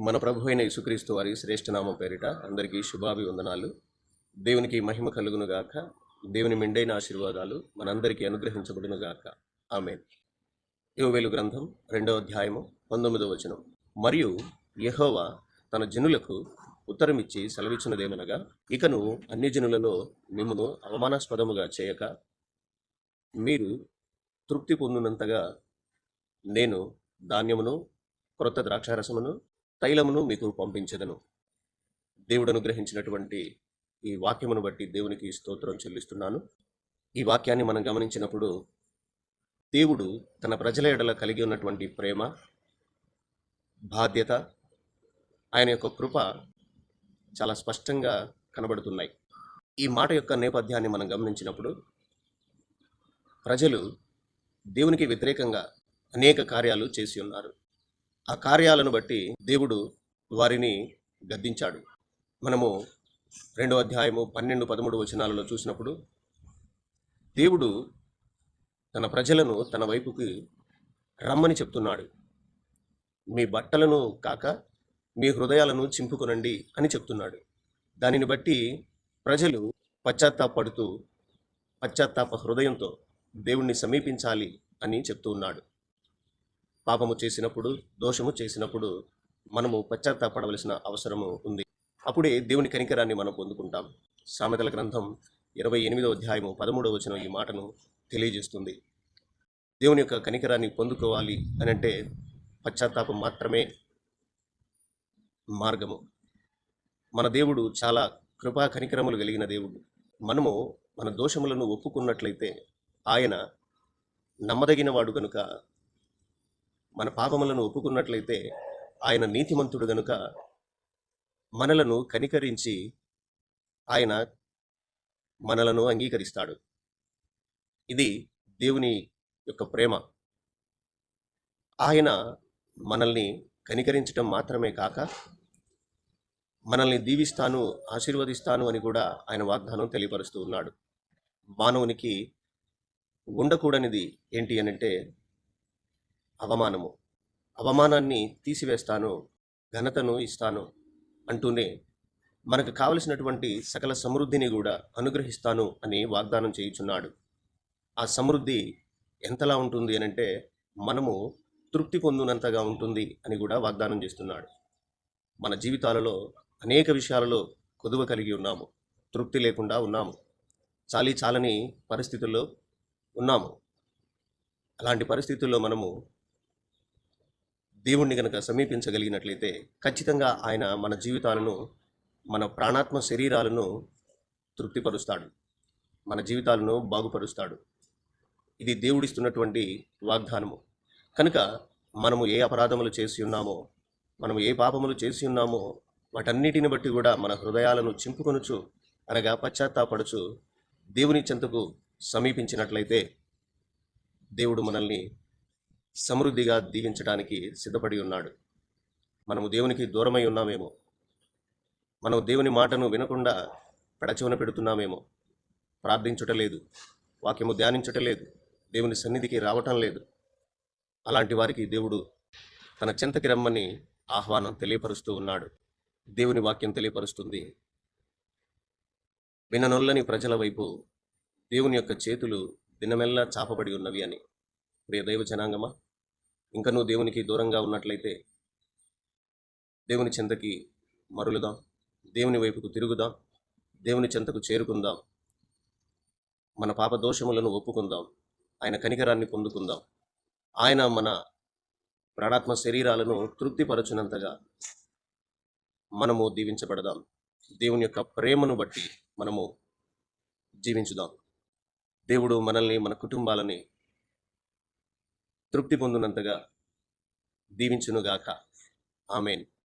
మన ప్రభు అయిన యేసుక్రీస్తు వారి శ్రేష్ఠనామం పేరిట అందరికీ శుభాభివందనాలు. దేవునికి మహిమ కలుగును గాక. దేవుని మిండైన ఆశీర్వాదాలు మనందరికీ అనుగ్రహించబడును గాక. ఆమె యోవేలు గ్రంథం రెండవ అధ్యాయము పంతొమ్మిదవ వచనం. మరియు యహోవా తన జనులకు ఉత్తరమిచ్చి సెలవిచ్చినదేమనగా ఇకను అన్ని జనులలో మిమ్మను అవమానాస్పదముగా చేయక మీరు తృప్తి పొందినంతగా నేను ధాన్యమును క్రొత్త ద్రాక్షారసమును తైలమును మీకు పంపించదను. దేవుడు అనుగ్రహించినటువంటి ఈ వాక్యమును బట్టి దేవునికి స్తోత్రం చెల్లిస్తున్నాను. ఈ వాక్యాన్ని మనం గమనించినప్పుడు దేవుడు తన ప్రజల ఎడల కలిగి ఉన్నటువంటి ప్రేమ బాధ్యత ఆయన యొక్క కృప చాలా స్పష్టంగా కనబడుతున్నాయి. ఈ మాట యొక్క నేపథ్యాన్ని మనం గమనించినప్పుడు ప్రజలు దేవునికి వ్యతిరేకంగా అనేక కార్యాలు చేసి ఉన్నారు. ఆ కార్యాలను బట్టి దేవుడు వారిని గద్దించాడు. మనము రెండో అధ్యాయము పన్నెండు పదమూడు వచనాలలో చూసినప్పుడు దేవుడు తన ప్రజలను తన వైపుకి రమ్మని చెప్తున్నాడు. మీ బట్టలను కాక మీ హృదయాలను చింపుకొనండి అని చెప్తున్నాడు. దానిని బట్టి ప్రజలు పశ్చాత్తాపడుతూ పశ్చాత్తాప హృదయంతో దేవుణ్ణి సమీపించాలి అని చెప్తూ ఉన్నాడు. పాపము చేసినప్పుడు దోషము చేసినప్పుడు మనము పశ్చాత్తాపడవలసిన అవసరము ఉంది. అప్పుడే దేవుని కనికరాన్ని మనం పొందుకుంటాం. సామెతల గ్రంథం ఇరవై ఎనిమిదో అధ్యాయము పదమూడవ వచనం ఈ మాటను తెలియజేస్తుంది. దేవుని యొక్క కనికరాన్ని పొందుకోవాలి అని అంటే పశ్చాత్తాపం మాత్రమే మార్గము. మన దేవుడు చాలా కృపా కనికరములు కలిగిన దేవుడు. మనము మన దోషములను ఒప్పుకున్నట్లయితే ఆయన నమ్మదగిన వాడు కనుక మన పాపములను ఒప్పుకున్నట్లయితే ఆయన నీతిమంతుడు గనుక మనలను కనికరించి ఆయన మనలను అంగీకరిస్తాడు. ఇది దేవుని యొక్క ప్రేమ. ఆయన మనల్ని కనికరించటం మాత్రమే కాక మనల్ని దీవిస్తాను ఆశీర్వదిస్తాను అని కూడా ఆయన వాగ్దానం తెలియపరుస్తూ ఉన్నాడు. మానవునికి ఉండకూడనిది ఏంటి అని అంటే అవమానము. అవమానాన్ని తీసివేస్తాను ఘనతను ఇస్తాను అంటూనే మనకు కావలసినటువంటి సకల సమృద్ధిని కూడా అనుగ్రహిస్తాను అని వాగ్దానం చేయుచున్నాడు. ఆ సమృద్ధి ఎంతలా ఉంటుంది అనంటే మనము తృప్తి పొందినంతగా ఉంటుంది అని కూడా వాగ్దానం చేస్తున్నాడు. మన జీవితాలలో అనేక విషయాలలో కొదువ కలిగి ఉన్నాము తృప్తి లేకుండా ఉన్నాము చాలీ చాలని పరిస్థితుల్లో ఉన్నాము. అలాంటి పరిస్థితుల్లో మనము దేవుణ్ణి కనుక సమీపించగలిగినట్లయితే ఖచ్చితంగా ఆయన మన జీవితాలను మన ప్రాణాత్మ శరీరాలను తృప్తిపరుస్తాడు. మన జీవితాలను బాగుపరుస్తాడు. ఇది దేవుడిస్తున్నటువంటి వాగ్దానము. కనుక మనము ఏ అపరాధములు చేసి ఉన్నామో మనము ఏ పాపములు చేసి ఉన్నామో వాటన్నిటిని బట్టి కూడా మన హృదయాలను చింపుకొనుచు అనగా పశ్చాత్తాపడుచు దేవుని చెంతకు సమీపించినట్లయితే దేవుడు మనల్ని సమృద్ధిగా దీవించడానికి సిద్ధపడి ఉన్నాడు. మనము దేవునికి దూరమై ఉన్నామేమో. మనం దేవుని మాటను వినకుండా పెడచవన పెడుతున్నామేమో. ప్రార్థించుటలేదు వాక్యము ధ్యానించుటలేదు దేవుని సన్నిధికి రావటం లేదు. అలాంటి వారికి దేవుడు తన చెంతకి రమ్మని ఆహ్వానం తెలియపరుస్తూ ఉన్నాడు. దేవుని వాక్యం తెలియపరుస్తుంది. విననొల్లని ప్రజల వైపు దేవుని యొక్క చేతులు దినమెల్లా చాపబడి ఉన్నవి అని. ప్రియ దైవ జనాంగమా? ఇంకా నువ్వు దేవునికి దూరంగా ఉన్నట్లయితే దేవుని చెంతకి మరులుదాం దేవుని వైపుకు తిరుగుదాం దేవుని చెంతకు చేరుకుందాం. మన పాప దోషములను ఒప్పుకుందాం ఆయన కనికరాన్ని పొందుకుందాం. ఆయన మన ప్రాణాత్మ శరీరాలను తృప్తిపరచునంతగా మనము దీవించబడదాం. దేవుని యొక్క ప్రేమను బట్టి మనము జీవించుదాం. దేవుడు మనల్ని మన కుటుంబాలని తృప్తి పొందినంతగా దీవించునుగాక. ఆమెన్.